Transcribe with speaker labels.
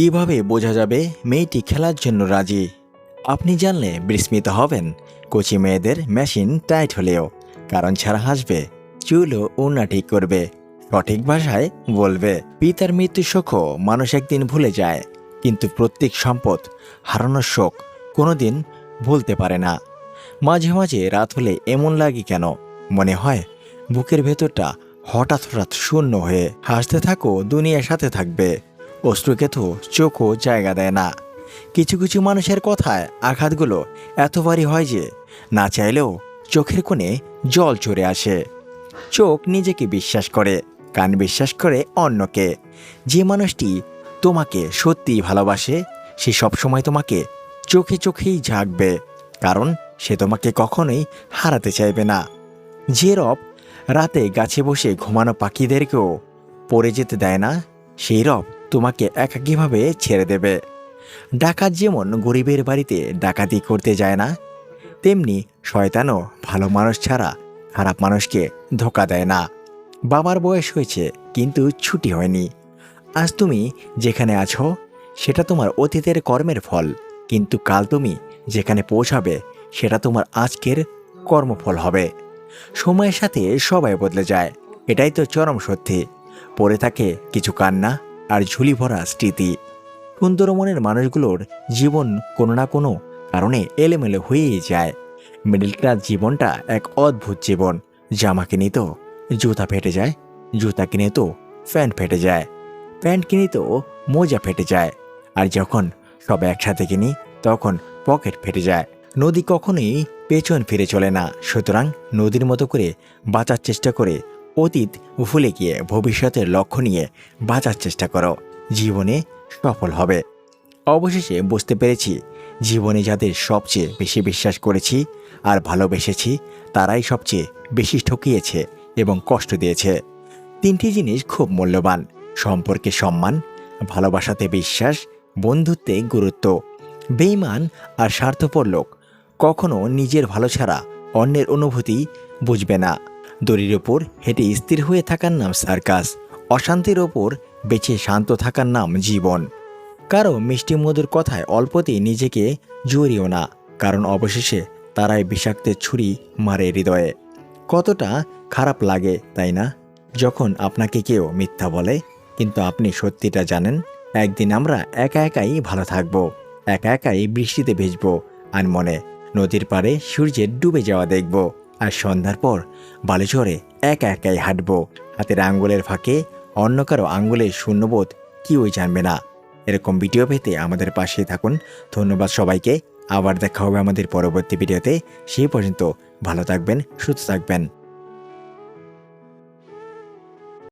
Speaker 1: কীভাবে বোঝা যাবে মেয়েটি খেলার জন্য রাজি? আপনি জানলে বিস্মিত হবেন। কচি মেয়েদের মেশিন টাইট হলেও, কারণ ছাড়া হাসবে, চুলও উন্না ঠিক করবে, সঠিক ভাষায় বলবে। পিতার মৃত্যু শোকও মানুষ একদিন ভুলে যায়, কিন্তু প্রত্যেক সম্পদ হারানোর শোক কোনোদিন ভুলতে পারে না। মাঝে মাঝে রাত হলে এমন লাগে কেন? মনে হয় বুকের ভেতরটা হঠাৎ হঠাৎ শূন্য হয়ে হাসতে থাকো, দুনিয়ার সাথে থাকবে। অশ্রুকেতু চোখও জায়গা দেয় না। কিছু কিছু মানুষের কথায় আঘাতগুলো এত ভারী হয় যে, না চাইলেও চোখের কোণে জল চড়ে আসে। চোখ নিজেকে বিশ্বাস করে, কান বিশ্বাস করে অন্যকে। যে মানুষটি তোমাকে সত্যিই ভালোবাসে, সে সবসময় তোমাকে চোখে চোখেই ঝাঁকবে, কারণ সে তোমাকে কখনোই হারাতে চাইবে না। যে রব রাতে গাছে বসে ঘুমানো পাখিদেরকেও পড়ে যেতে দেয় না সেই রব তোমাকে একাকীভাবে ছেড়ে দেবে। ডাকাত যেমন গরিবের বাড়িতে ডাকাতি করতে যায় না, তেমনি শয়তানও ভালো মানুষ ছাড়া খারাপ মানুষকে ধোকা দেয় না। বাবার বয়স হয়েছে, কিন্তু ছুটি হয়নি। আজ তুমি যেখানে আছো, সেটা তোমার অতীতের কর্মের ফল, কিন্তু কাল তুমি যেখানে পৌঁছাবে, সেটা তোমার আজকের কর্মফল হবে। সময়ের সাথে সবাই বদলে যায়, এটাই তো চরম সত্যি। পড়ে থাকে কিছু কান্না আর ঝুলি ভরা স্মৃতি। সুন্দর মনের মানুষগুলোর জীবন কোনো না কোনো কারণে এলেমেলে হয়েই যায়। মিডল ক্লাস জীবনটা এক অদ্ভুত জীবন। জামা কিনে তো জুতা ফেটে যায়, জুতা কিনে তো প্যান্ট ফেটে যায়, প্যান্ট কিনে তো মোজা ফেটে যায়। আর যখন সব একসাথে কিনি, তখন পকেট ফেটে যায়। নদী কখনোই পেছন ফিরে চলে না। সুতরাং নদীর মতো করে বাঁচার চেষ্টা করে অতীত ভুলে গিয়ে ভবিষ্যতের লক্ষ্য নিয়ে বাঁচার চেষ্টা করো। জীবনে সফল হবে। অবশেষে বুঝতে পেরেছি, জীবনে যাদের সবচেয়ে বেশি বিশ্বাস করেছি আর ভালোবেসেছি, তারাই সবচেয়ে বেশি ঠকিয়েছে এবং কষ্ট দিয়েছে। তিনটি জিনিস খুব মূল্যবান, সম্পর্কে সম্মান, ভালোবাসাতে বিশ্বাস, বন্ধুত্বে গুরুত্ব। বেইমান আর স্বার্থপর লোক কখনো নিজের ভালো ছাড়া অন্যের অনুভূতি বুঝবে না। দড়ির ওপর হেঁটে স্থির হয়ে থাকার নাম সার্কাস। অশান্তির ওপর বেঁচে শান্ত থাকার নাম জীবন। কারও মিষ্টি মধুর কথায় অল্পতেই নিজেকে জড়িও না, কারণ অবশেষে তারাই বিষাক্তের ছুরি মারে হৃদয়ে। কতটা খারাপ লাগে, তাই না? যখন আপনাকে কেউ মিথ্যা বলে, কিন্তু আপনি সত্যিটা জানেন, একদিন আমরা একা একাই ভালো থাকব, একা একাই বৃষ্টিতে ভিজব, আর মনে নদীর পাড়ে সূর্যের ডুবে যাওয়া দেখব। আর সন্ধ্যার পর বালুচরে একা একাই হাঁটব। হাতের আঙ্গুলের ফাঁকে অন্য কারও আঙ্গুলের শূন্যবোধ কেউই জানবে না। এরকম ভিডিও পেতে আমাদের পাশে থাকুন। ধন্যবাদ সবাইকে। আবার দেখা হবে আমাদের পরবর্তী ভিডিওতে। সেই পর্যন্ত ভালো থাকবেন, সুস্থ থাকবেন।